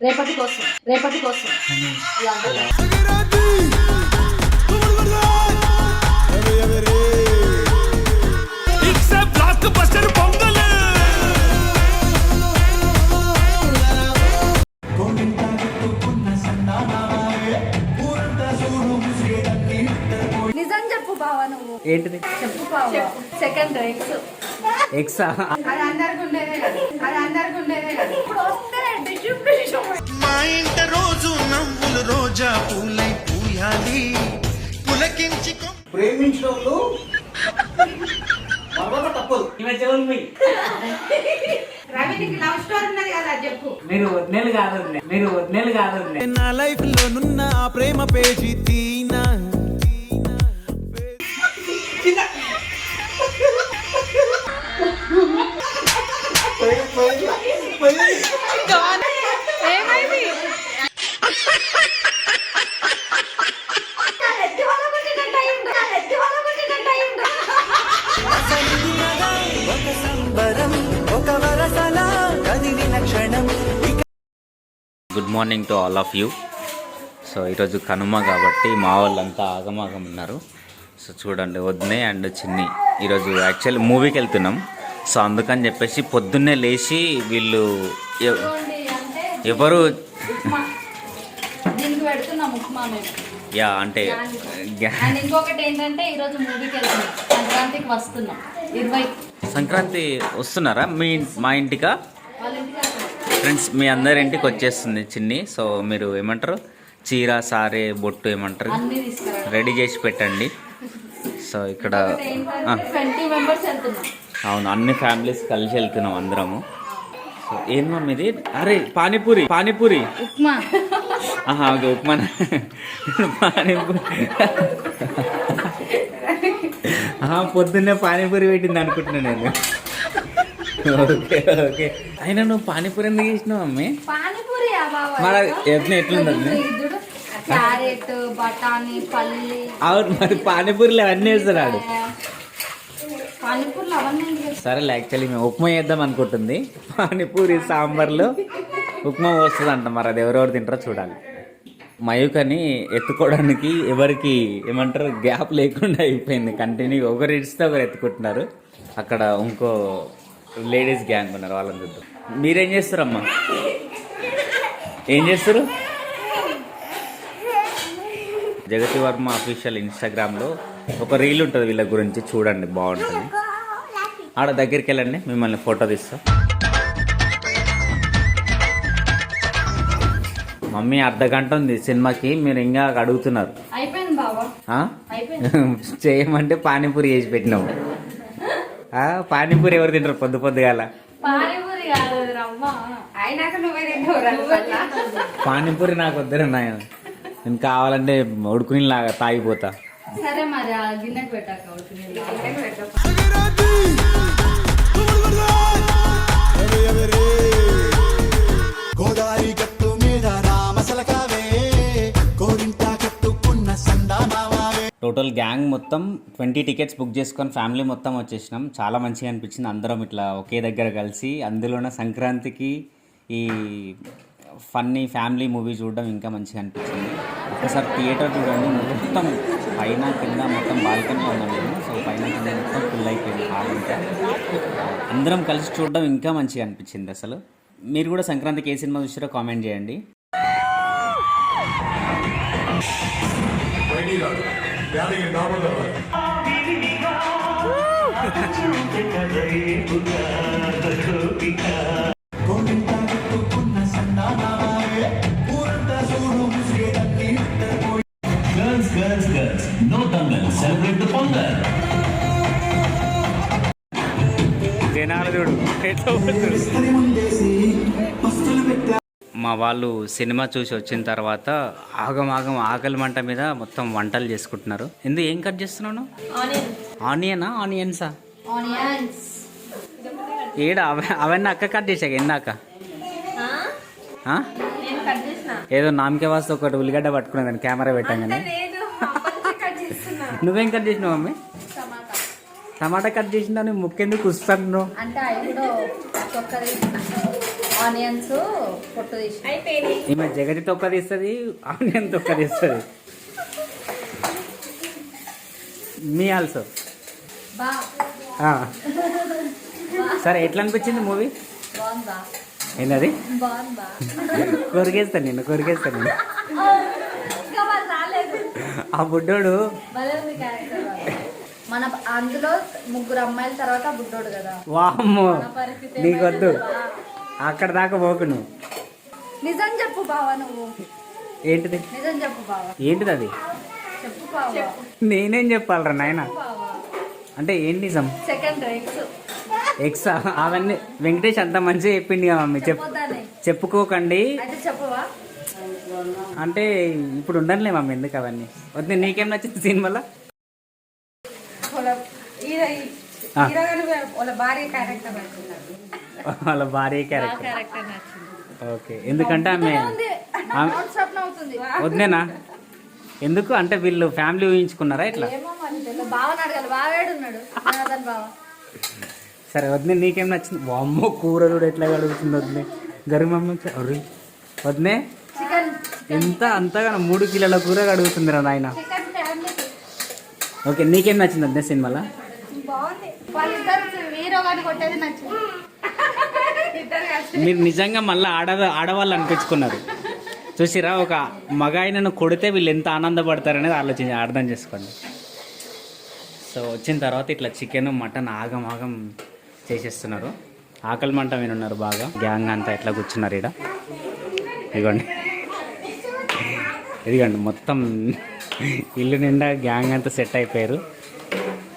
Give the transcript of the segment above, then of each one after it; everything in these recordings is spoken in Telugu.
రేపటి కోసం రేపటి కోసం. నిజం చెప్పు బావా నువ్వు. ఏంటిది? చెప్పు బావా. సెకండ్ ఎక్స్ ఎక్సా అది అందరికి ఉండేదే అది అందరికి ఉండేదే ఇప్పుడు వస్తే రోజా పూలై పూయాలి. పులకించి ప్రేమించడంలో తప్పదు. రవి నీకు లవ్ స్టోరీ ఉన్నది కదా అది చెప్పు. మీరు వదిలేలు కాదు. మీరు వదిలేలు కాదు. నా లైఫ్ లోనున్న ఆ ప్రేమ పేజీ తీనా? ఎత్తి morning to all of you so ఈరోజు కనుమ కాబట్టి మా వాళ్ళంతా ఆగమాగం ఉన్నారు. సో చూడండి వద్దునే అండ్ చిన్ని. ఈరోజు యాక్చువల్లీ మూవీకి వెళ్తున్నాం. సో అందుకని చెప్పేసి పొద్దున్నే లేచి వీళ్ళు ఎవరు? యా అంటే గ్యా- అండ్ ఇంకొకటి ఏంటంటే ఈరోజు మూవీకి వెళ్తున్నాం. సంక్రాంతికి వస్తున్నాం. ఇరవై సంక్రాంతి వస్తున్నారా మీ మా ఇంటికా. ఫ్రెండ్స్ మీ అందరి ఇంటికి వచ్చేస్తుంది చిన్ని. సో మీరు ఏమంటారు? చీర సారే బొట్టు ఏమంటారు? రెడీ చేసి పెట్టండి. సో ఇక్కడ అవును అన్ని ఫ్యామిలీస్ కలిసి వెళ్తున్నాం అందరము. సో ఏం మమ్మీ ఇది? అరే పానీపూరి పానీపూరి. ఉప్మా. ఆహా ఓకే ఉప్మా. పానీపూరి. పొద్దున్నే పానీపూరి పెట్టింది అనుకుంటున్నా నేను. Okay okay. అయినా నువ్వు పానీపూరి ఎందుకు చేసినావు మమ్మీ పానీపూరి మరి ఎట్లా ఎట్లుంది అది? క్యారెట్ బఠానీ పల్లి. అవును మరి పానీపూరిలో అవన్నీ వేస్తున్నాడు పానీపూరిలో అవన్నీ ఎందుకు వేస్తారు? సరే యాక్చువల్లీ మేము ఉప్మా చేద్దాం అనుకుంటుంది. పానీపూరి సాంబార్లో. ఉప్మా వస్తుంది అంట మరి అది ఎవరెవరు తింటారో చూడాలి. మయూకని ఎత్తుకోవడానికి ఎవరికి ఏమంటారు గ్యాప్ లేకుండా అయిపోయింది. కంటిన్యూ ఒకరు ఇడిస్తే ఒకరు ఎత్తుకుంటున్నారు. అక్కడ ఇంకో లేడీస్ గ్యాంగ్ ఉన్నారు వాళ్ళని చూద్దాం. మీరేం చేస్తారమ్మా? ఏం చేస్తారు? జగతి వర్మ అఫీషియల్ ఇన్స్టాగ్రామ్లో ఒక రీల్ ఉంటుంది వీళ్ళ గురించి చూడండి బాగుంటుంది. ఆడ దగ్గరికి వెళ్ళండి మిమ్మల్ని ఫోటో తీస్తా. మమ్మీ అర్ధ గంట ఉంది సినిమాకి మీరు ఇంకా అడుగుతున్నారు. చేయమంటే పానీపూరి చేసి పెట్టినాము పానీపూరి ఎవరు తింటారు పొద్దు పొద్దుగాల? పానీపూరి కాదు అది రవ్వ. అయినాక నువ్వే తింటావు పానీపూరి నాకు వద్దరు నాయన. నేను కావాలంటే ఉడుకుని లాగా తాగిపోతా. సరే మరి గిన్నెకి పెట్టాక గోదావరి టోటల్ గ్యాంగ్ మొత్తం ట్వంటీ టికెట్స్ బుక్ చేసుకొని ఫ్యామిలీ మొత్తం వచ్చేసినాం. చాలా మంచిగా అనిపించింది. అందరం ఇట్లా ఒకే దగ్గర కలిసి అందులోనే సంక్రాంతికి ఈ ఫన్నీ ఫ్యామిలీ మూవీ చూడడం ఇంకా మంచిగా అనిపించింది. ఒకసారి థియేటర్ చూడండి. మొత్తం పైన కింద మొత్తం బాల్కనీలో ఉన్నాం మేము. సో పైన కింద మొత్తం ఫుల్ అయిపోయింది హాల్ అంతా. అందరం కలిసి చూడడం ఇంకా మంచిగా అనిపించింది అసలు. మీరు కూడా సంక్రాంతికి ఏ సినిమా చూసారో కామెంట్ చేయండి. కోరింట కట్టుకున్న సందామావే ఊరంతా చూడు ముసిగేదన్నీ Girls, girls, girls, no dangal. Celebrate the pongal. జనాలు చూడు ఎట్లా పెట్టా మా వాళ్ళు సినిమా చూసి వచ్చిన తర్వాత ఆగం ఆగం ఆకలి మంట మీద మొత్తం వంటలు చేసుకుంటున్నారు. ఎందుకు ఏం కట్ చేస్తున్నాను ఆనియనా ఆనియన్సా ఏడ? అవ- అవన్నీ అక్క కట్ చేశాక ఎందాక ఏదో నామకే వాస్తే ఒకటి ఉల్లిగడ్డ పట్టుకునేదాన్ని కెమెరా పెట్టాగానే లేదు అప్పటికే కట్ చేస్తున్నా. నువ్వేం కట్ చేసినావు మమ్మీ? టమాటా కట్ చేసిన ముక్కెందుకు కుస్తాను అంటే ఆనియన్స్ పొట్టు ఈమె జగతి తొక్క తీస్తుంది ఆనియన్ తొక్క తీస్తుంది. మీ ఆల్సో సరే ఎట్లా అనిపించింది మూవీ ఏంటది కొరికేస్తాను నేను కొరికేస్తాను నేను ఆ బుడ్డోడు మన అందులో ముగ్గురు అమ్మాయిల తర్వాత బుడ్డోడు కదా. వామ్మో మన పరిస్థితి నీకొద్దు. అక్కడ దాకా పోకు నువ్వు. నిజం చెప్పు బావా నువ్వు. ఏంటిది? నిజం చెప్పు బావా. ఏంటిది అది? చెప్పు బావా. నేనేం చెప్పాలరా నాయన? బావా. అంటే ఏంటి నిజం? Second X. ఎక్స్ అవన్నీ వెంకటేష్ అంత మంచిగా చెప్పింది కదా మమ్మీ. చెప్ చెప్పొద్దానే. చెప్పుకోకండి. చెప్పవా? అంటే ఇప్పుడు ఉండనులే మమ్మీ ఎందుకు అవన్నీ? వద్దు నీకేం నచ్చింది సినిమాలో వాళ్ళ హీరో ఆ. హీరో గారు వాళ్ళ భార్య క్యారెక్టర్ ఓకే. ఎందుకంటే ఆమె ఉంది. ఆమె- నాన్ స్టాప్ నవ్వుతుంది వద్దేనా ఎందుకు? అంటే వీళ్ళు ఫ్యామిలీ ఊహించుకున్నారా ఇట్లా? సరే వద్దే నీకేం నచ్చింది? వామ్మో కూర కూడా ఎట్లా అడుగుతుంది వద్దే గరిమమ్మ అరే వద్దే చికెన్ ఎంత అంతగా మూడు కిలోల కూర అడుగుతుంది రా నాయన. చికెన్ ఫ్యామిలీ ఓకే నీకేం నచ్చింది వద్దే సినిమాలో? బాగుంది. వాళ్ళిద్దరు హీరో కొట్టేది నచ్చింది. మీరు నిజంగా మళ్ళీ ఆడ ఆడవాళ్ళు అనిపించుకున్నారు. చూసిరా ఒక మగ ఆయనను కొడితే వీళ్ళు ఎంత ఆనందపడతారనేది ఆలోచించి అర్థం చేసుకోండి. సో వచ్చిన తర్వాత ఇట్లా చికెన్ మటన్ ఆగం ఆగం చేసేస్తున్నారు. ఆకలి మంట వినున్నారు బాగా. గ్యాంగ్ అంతా ఎట్లా కూర్చున్నారు ఇక్కడ ఇదిగోండి. ఇదిగోండి మొత్తం ఇల్లు నిండా గ్యాంగ్ అంతా సెట్ అయిపోయారు.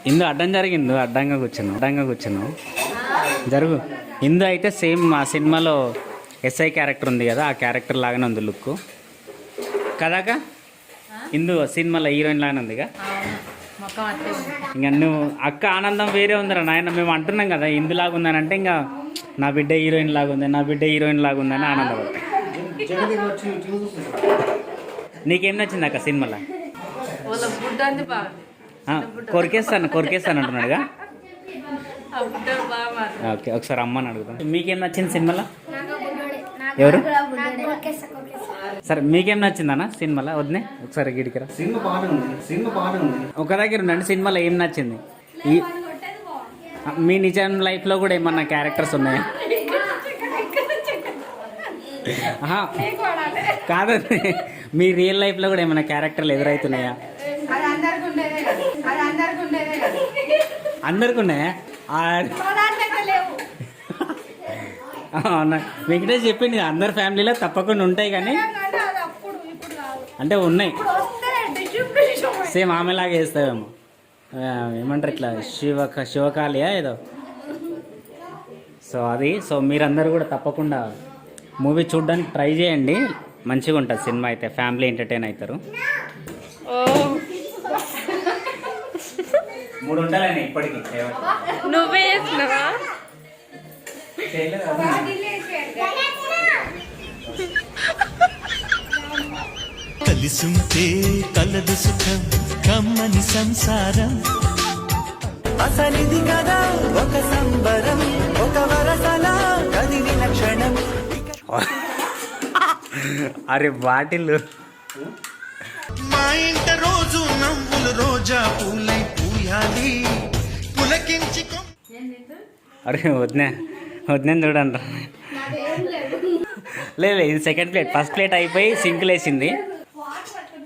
ఇందు అడ్డం జరిగింది అడ్డంగా కూర్చున్నావు అడ్డంగా కూర్చున్నావు జరుగు. ఇందు అయితే సేమ్ మా సినిమాలో ఎస్ఐ క్యారెక్టర్ ఉంది కదా ఆ క్యారెక్టర్ లాగానే ఉంది లుక్ కదాక? ఇందు సినిమాలో హీరోయిన్ లాగానే ఉందిగా? ఇంకా నువ్వు అక్క ఆనందం వేరే ఉందిరా నాయన మేము అంటున్నాం కదా ఇందులాగా ఉందని ఇంకా నా బిడ్డ హీరోయిన్ లాగా ఉంది నా బిడ్డ హీరోయిన్ లాగా ఉందని ఆనందం నీకేం నచ్చింది అక్క సినిమాలో? కొరికేస్తాను కొరికేస్తాను అంటున్నాడుగా. ఓకే ఒకసారి అమ్మని అడుగుతాం మీకేం నచ్చింది సినిమాలో? ఎవరు? సరే మీకేం నచ్చిందన్న సినిమాలో? వద్దే ఒకసారి గిడికిరా. ఒక దగ్గర ఉండండి సినిమాలో ఏం నచ్చింది? ఈ మీ నిజం లైఫ్లో కూడా ఏమన్నా క్యారెక్టర్స్ ఉన్నాయా? కాదండి. మీ రియల్ లైఫ్లో కూడా ఏమైనా క్యారెక్టర్లు ఎదురవుతున్నాయా అది అందరికి ఉండేదే కదా అది అందరికి ఉండేదే కదా అందరికి ఉన్నాయా? ఆ, అవునా వెంకటేష్ చెప్పింది అందరి ఫ్యామిలీలో తప్పకుండా ఉంటాయి కానీ అంటే ఉన్నాయి. సేమ్ ఆమెలాగా వేస్తావేమో ఏమంటారు ఇట్లా శివ శివకాళియా ఏదో? సో అది సో మీరందరూ కూడా తప్పకుండా మూవీ చూడడానికి ట్రై చేయండి. మంచిగా ఉంటుంది సినిమా అయితే ఫ్యామిలీ ఎంటర్టైన్ అవుతారు. మూడు ఉండాలండి ఇప్పటికి. నువ్వే చేస్తున్నావా? కలిసుంటే కలదు సుఖం కమ్మని సంసారం. అసలిది కదా ఒక సంబరం ఒక వరసలా కదిలిన క్షణం. అరే బాటిల్ మా ఇంట రోజు నవ్వులు రోజా పూలై పూయాలి పులకించి అరే వదిన వదిన చూడండి. లేదు లేదు, ఇది సెకండ్ ప్లేట్ ఫస్ట్ ప్లేట్ అయిపోయి సింకులు వేసింది.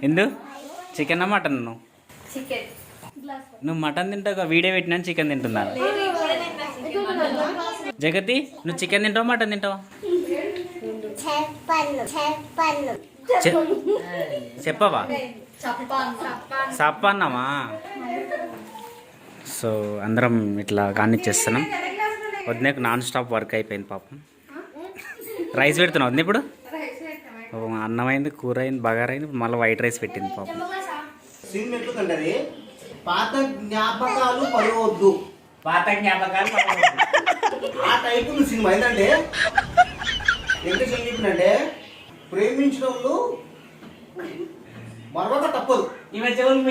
ఎందు? చికెన్ మటన్ నువ్వు చికెన్ నువ్వు మటన్ తింటావు వీడియో పెట్టినా చికెన్ తింటున్నా జగతి నువ్వు చికెన్ తింటావా మటన్ తింటావా? చె- చెప్పవా? సప్ప అన్నామా సో అందరం ఇట్లా కానిచ్చేస్తున్నాం వదినకు నాన్ స్టాప్ వర్క్ అయిపోయింది పాపం. రైస్ పెడుతున్నావు వదిన ఇప్పుడు? ఓ, అన్నం అయింది కూర అయింది బగార అయింది మళ్ళీ వైట్ రైస్ పెట్టింది పాపం. పాత జ్ఞాపకాలు పడవద్దు. పాత జ్ఞాపకాలు ఆ టైపు ఉంది సినిమా. ఏంటంటే ఏం చెప్పిందంటే ప్రేమించిన వాళ్ళు మరొక తప్పదు. ఈమె చెవులు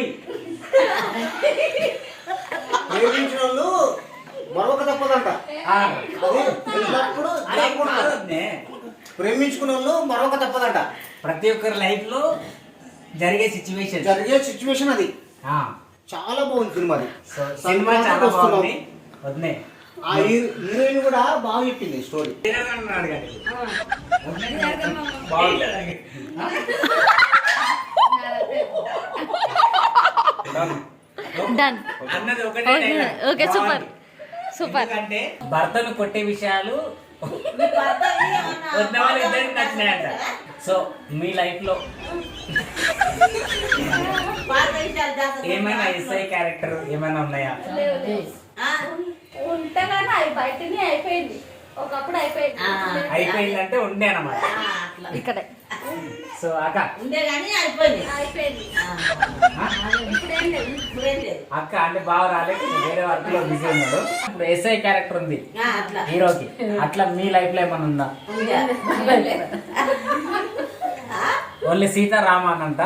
ప్రేమించిన వాళ్ళు మరొక తప్పదంట. ప్రేమించుకున్న వాళ్ళు మరొక తప్పదంట. ప్రతి ఒక్కరి లైఫ్లో జరిగే సిచ్యువేషన్ జరిగే సిచ్యువేషన్ అది. చాలా బాగుంది సినిమా సినిమా చాలా. బాగుంది. వదినే. ఆ హీ- హీరోయిన్ కూడా బాగా చెప్పింది స్టోరీ బాగుంది. డన్ అన్నది ఒకటే ఓకే సూపర్. సూపర్ ఎందుకంటే భర్తను కొట్టే విషయాలు వాళ్ళు ఇద్దరికి నచ్చినాయంట. సో మీ లైఫ్లో ఏమైనా ఎస్ఐ క్యారెక్టర్ ఏమైనా ఉన్నాయా? ఉంటేగానే అవి బయటనే అయిపోయింది. ఒకప్పుడు అయిపోయింది. అయిపోయిందంటే ఉండే అన్నమాట. ఇక్కడే. సో అక్క. ఉండే కానీ అయిపోయింది. అయిపోయింది. ఆ? ఇప్పుడేం లేదు ఇప్పుడేం లేదు. అక్క అంటే బాగా రాలేదు వేరే వర్క్లో బిజీ ఉన్నాడు. ఇప్పుడు ఎస్ఐ క్యారెక్టర్ ఉంది. హీరోకి. అట్లా మీ లైఫ్లో ఏమైనా ఉందా? ఉందా? ఓన్లీ సీతారామ అంట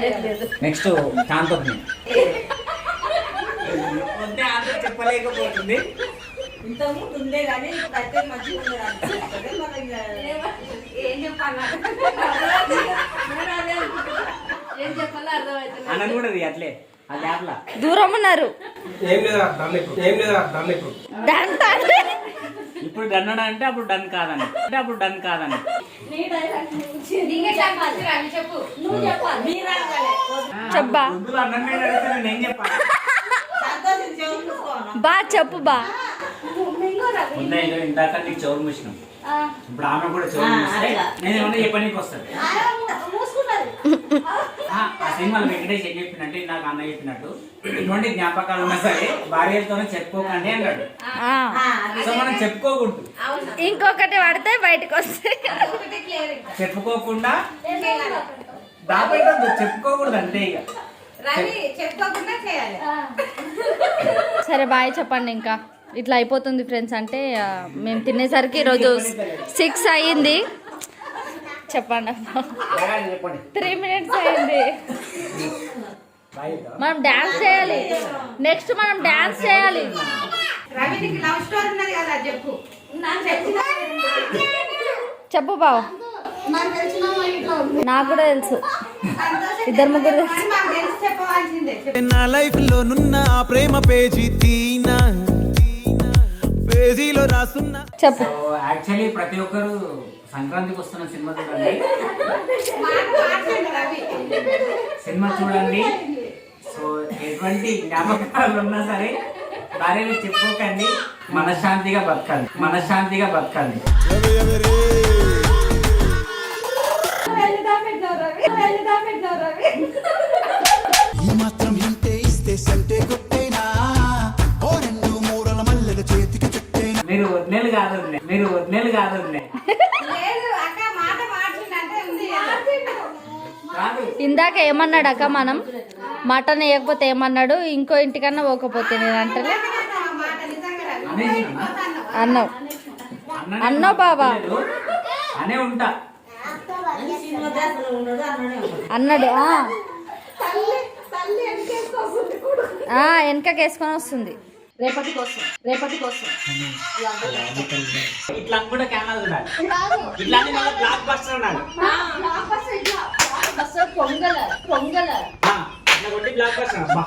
లేదు లేదు నెక్స్ట్ కాంతోని చెప్పలేకపోతుంది. ఇంతకుముందు ఉండే కానీ ఇప్పుడు అయితే మంచిగా ఉంది అన్నది కూడా అట్లే దూరం ఉన్నారు ఏం లేదా డన్ ఇప్పుడు. ఏం లేదా డన్ అంటే అప్పుడు డన్ కాదని అంటే అప్పుడు డన్ కాదని రవి చెప్పు. బా చెప్పు బా. ఇందాక నీకు మూసినాం. ఆ, ఇప్పుడు ఆమె కూడా. నేను ఏమన్నా వస్తాను? ఆ సినిమాలో వెంకటేష్ ఏం చెప్పినట్టు నాకు అన్న చెప్పినట్టు ఇటువంటి జ్ఞాపకాలు ఉన్నా సరే భార్యలతోనే చెప్పుకోకండి అన్నాడు. ఆ. ఆ, అది సో మనం చెప్పుకోకూడదు. ఇంకొకటి పడితే బయటకు వస్తాయి చెప్పుకోకుండా? దాపెట్టద్దు చెప్పుకోకూడదు అంతే ఇక. రవి చెప్పుకోకుండా చేయాలి. సరే బాయ్ చెప్పండి ఇంకా. ఇట్లా అయిపోతుంది ఫ్రెండ్స్ అంటే మేము తినేసరికి ఈరోజు సిక్స్ అయ్యింది. చెప్పండి త్రీ మినిట్స్ అయింది మనం డాన్స్ చేయాలి. నెక్స్ట్ మనం డాన్స్ చేయాలి. చెప్పు. బావ. నాకు కూడా తెలుసు. ఇద్దరు ముగ్గురు. నా లైఫ్లో నున్న ఆ ప్రేమ పేజీ తీనా? పేజీలో రాసున్నా చెప్పు. సో యాక్చువల్లీ ప్రతి ఒక్కరు సంక్రాంతికి వస్తున్న సినిమా చూడండి. సినిమా చూడండి. సో ఎటువంటి జ్ఞాపకాలు ఉన్నా సరే భార్యలు చెప్పుకోకండి. మనశ్శాంతిగా బతకండి. మనశ్శాంతిగా రవి. మీరు వదిలేలు కాదు. మీరు వదిలేలు కాదు వదిలే. లేదు అక్క మాట మార్చింది అంటే ఉంది కాదు ఇందాక ఏమన్నాడు అక్క మనం మటన్ వేయకపోతే ఏమన్నాడు ఇంకో ఇంటికన్నా పోకపోతే నేను అంటలే అనేసినా? అన్నావు అన్నావు బాబా. వదిలేదు. అనే ఉంటా. అన్నాడు ఆ. తల్లి తల్లి వెనకేసుకొస్తుంది కూడా ఆ వెనకకి వేసుకొని వస్తుంది రేపటి కోసం రేపటి కోసం. ఇట్లా కూడా కెమెరా ఇట్లా బ్లాక్ బస్టర్ ఉండాలి. బ్లాక్ ఇట్లా పొంగల పొంగల. ఆ, ఇట్లా కొట్టి బ్లాక్ బస్టర్ అబ్బా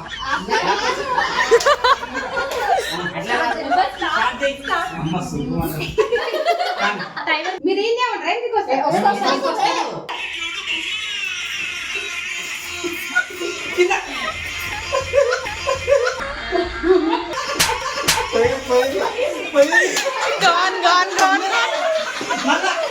అట్లా స్టార్ట్ చేయి. అమ్మ సులువు అన్నది. కానీ మీరు ఈయనే ఉండరా ఇంటికి వస్తే మన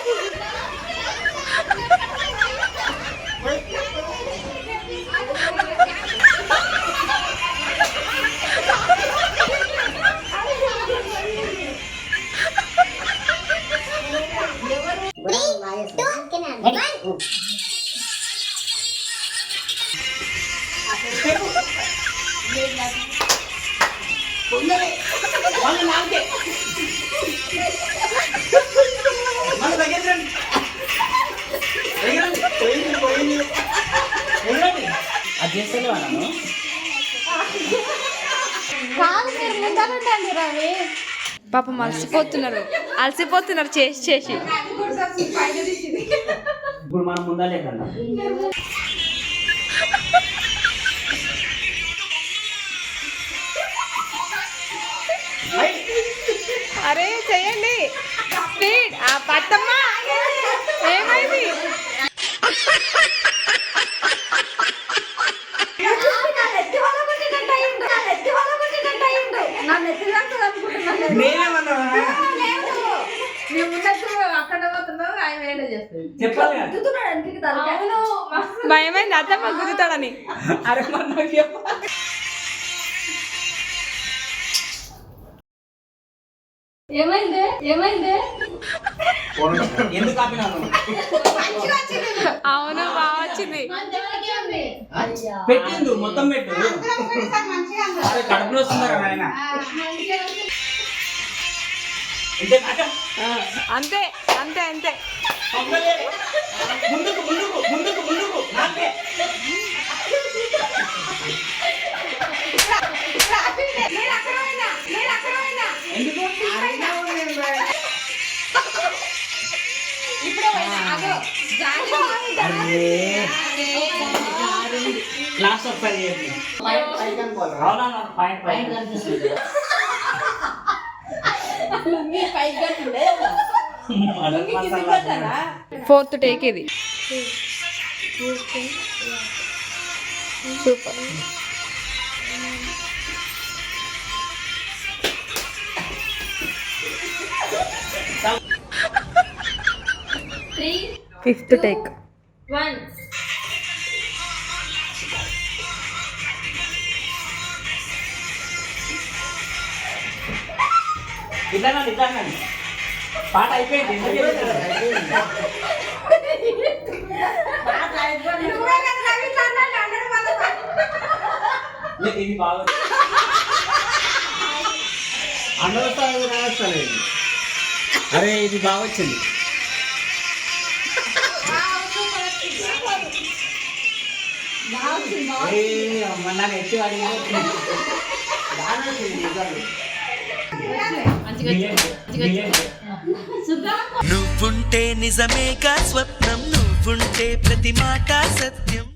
ఎగరండి. అది చేస్తలేవా నన్ను కాదు మీరు ముందరండి రవి పాపం అలసిపోతున్నారు. అలసిపోతున్నారు చేసి చేసి. ఇప్పుడు మనం ముందలే కదా అరే చేయండి. స్పీడ్. ఆ పట్టమ్మ. ఏమైంది? భయమైంది అత్తమ్మ గుద్దుతాడని. అరే చెప్పు. ఏమైంది? ఏమైంది? ఎందుకు ఆపినాను అవును వచ్చింది. పెట్టిండు మొత్తం పెట్టు కడుపులో వస్తుందా నాయన? అంతే అంతే అంతే. ముందుకు ముందుకు ముందుకు ముందుకు. నాకే. ఎందుకు? లాస్ట్ ఒకసారి చేయండి. అవునా పాయింట్ పాయింట్ ఫోర్త్ టేక్ ఇది సూపర్ ఫిఫ్త్ టేక్ ఇట్లా ఇట్లా పాట అయిపోయింది ఎందుకు చెప్తున్నారు? లేదు, ఇది బాగా అరే ఇది బాగా వచ్చింది. నువ్వుంటే నిజమేగా స్వప్నం నువ్వుంటే ప్రతి మాట సత్యం.